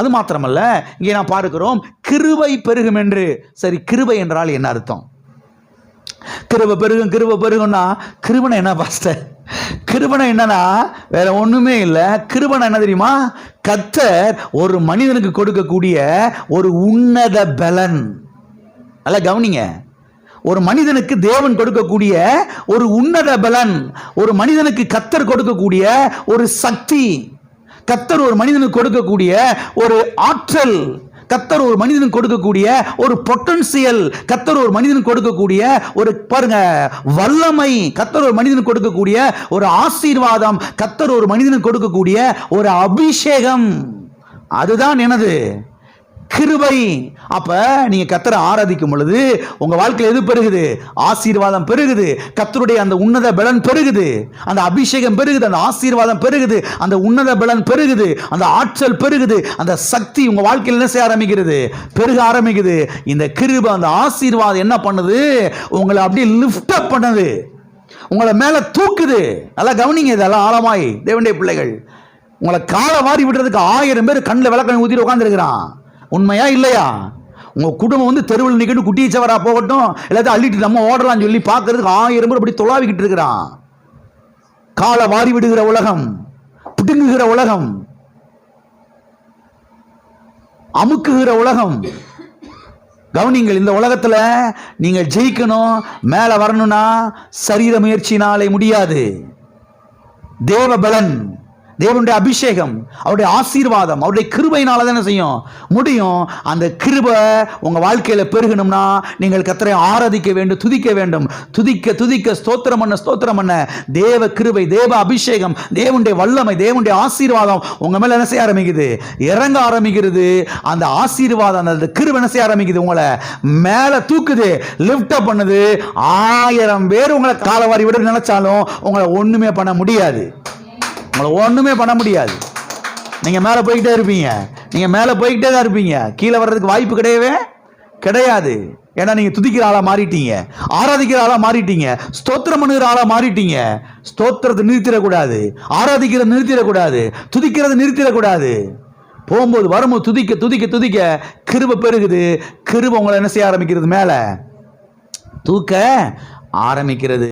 அது மாத்திரமல்ல இங்கே நான் பார்க்கிறோம் கிருவை பெருகும் என்று. சரி கிருபை என்றால் என்ன அர்த்தம்? கிருவை பெருகும் கிருவை பெருகும்னா கிருபனை என்ன பாஸ்டர் கிருபனை என்னன்னா வேற ஒண்ணுமே இல்லை. கிருபனை என்ன தெரியுமா? கத்தர் ஒரு மனிதனுக்கு கொடுக்கக்கூடிய ஒரு உன்னத பலன். நல்லா கவனிங்க. ஒரு மனிதனுக்கு தேவன் கொடுக்கக்கூடிய ஒரு உன்னத பலன். ஒரு மனிதனுக்கு கத்தர் கொடுக்கக்கூடிய ஒரு சக்தி. கத்தர் ஒரு மனிதனுக்கு கொடுக்கக்கூடிய ஒரு ஆற்றல் கத்தர் ஒரு மனிதனுக்கு கொடுக்கக்கூடிய ஒரு பொட்டன்சியல் கத்தர் ஒரு மனிதனுக்கு கொடுக்கக்கூடிய ஒரு பாருங்க வல்லமை கத்தர் ஒரு மனிதனுக்கு கொடுக்கக்கூடிய ஒரு ஆசீர்வாதம் கத்தர் ஒரு மனிதனுக்கு கொடுக்கக்கூடிய ஒரு அபிஷேகம். அதுதான் எனது. கிருபை. அப்ப நீங்க கத்தரை ஆராதிக்கும் பொழுது உங்க வாழ்க்கையில் எது பெருகுது? ஆசீர்வாதம் பெருகுது. கத்தருடைய அந்த உன்னத பலன் பெருகுது. அந்த அபிஷேகம் பெருகுது. அந்த ஆசீர்வாதம் பெருகுது. அந்த உன்னத பலன் பெருகுது. அந்த ஆற்றல் பெருகுது. அந்த சக்தி உங்க வாழ்க்கையில் என்ன செய்ய ஆரம்பிக்கிறது? பெருக ஆரம்பிக்குது. இந்த கிருபை அந்த ஆசீர்வாதம் என்ன பண்ணுது? உங்களை அப்படியே லிஃப்ட் அப் பண்ணுது. உங்களை மேல தூக்குது. நல்லா கவனிங்க இதெல்லாம் ஆழமாய். தேவனுடைய பிள்ளைகள். உங்களை காலை வாரி விடுறதுக்கு ஆயிரம் பேர் கண்ணில் விளக்கணி ஊத்திட்டு உட்காந்துருக்கிறான் உண்மையா இல்லையா? உங்கள் குடும்பம் வந்து தெருவில் நிக்கட்டும் குட்டிச்சவரா போகட்டும் எல்லாத்தையும் அள்ளிட்டு நம்ம ஓடலாம்னு சொல்லி பார்க்கறதுக்கு ஆயிரம் பேர் அப்படி தொலாவிக்கிட்டு இருக்கிறான். காலை வாரி விடுகிற உலகம் பிடுங்குகிற உலகம் அமுக்குகிற உலகம். கவனிங்கள் இந்த உலகத்தில் நீங்கள் ஜெயிக்கணும் மேலே வரணும்னா சரீர முயற்சினாலே முடியாது. தேவ பலன் தேவனுடைய அபிஷேகம் அவருடைய ஆசீர்வாதம் அவருடைய கிருபையினால தானே செய்யும்? முடியும். அந்த கிருபை உங்கள் வாழ்க்கையில் பெருகணும்னா நீங்கள் கத்தரை ஆராதிக்க வேண்டும் துதிக்க வேண்டும். துதிக்க துதிக்க ஸ்தோத்திரம் பண்ண ஸ்தோத்திரம் பண்ண. தேவ கிருபை தேவ அபிஷேகம் தேவனுடைய வல்லமை தேவனுடைய ஆசீர்வாதம் உங்கள் மேலே என்ன செய்ய ஆரம்பிக்குது? இறங்க ஆரம்பிக்கிறது. அந்த ஆசீர்வாதம் அந்த கிருபை என்ன செய்ய ஆரம்பிக்குது உங்களை? மேலே தூக்குது. லிஃப்ட் அப் பண்ணுது. ஆயிரம் பேர் உங்களை காலவாரி விட நினைச்சாலும் உங்களை ஒன்றுமே பண்ண முடியாது. உங்களை ஒன்றுமே பண்ண முடியாது. நீங்கள் மேலே போய்கிட்டே இருப்பீங்க. நீங்கள் மேலே போய்கிட்டே தான் இருப்பீங்க. கீழே வர்றதுக்கு வாய்ப்பு கிடையவே கிடையாது. ஏன்னா நீங்கள் துதிக்கிற ஆளாக மாறிட்டீங்க. ஆராதிக்கிற ஆளாக மாறிட்டீங்க. ஸ்தோத்திரம் பண்ணுகிற ஆளாக மாறிட்டீங்க. ஸ்தோத்திரத்தை நிறுத்திடக்கூடாது. ஆராதிக்கிறத நிறுத்திடக்கூடாது. துதிக்கிறத நிறுத்திடக்கூடாது. போகும்போது வரும்போது துதிக்க துதிக்க துதிக்க கிருப பெருகுது. கிருப உங்களை என்ன செய்ய ஆரம்பிக்கிறது மேலே? தூக்க ஆரம்பிக்கிறது.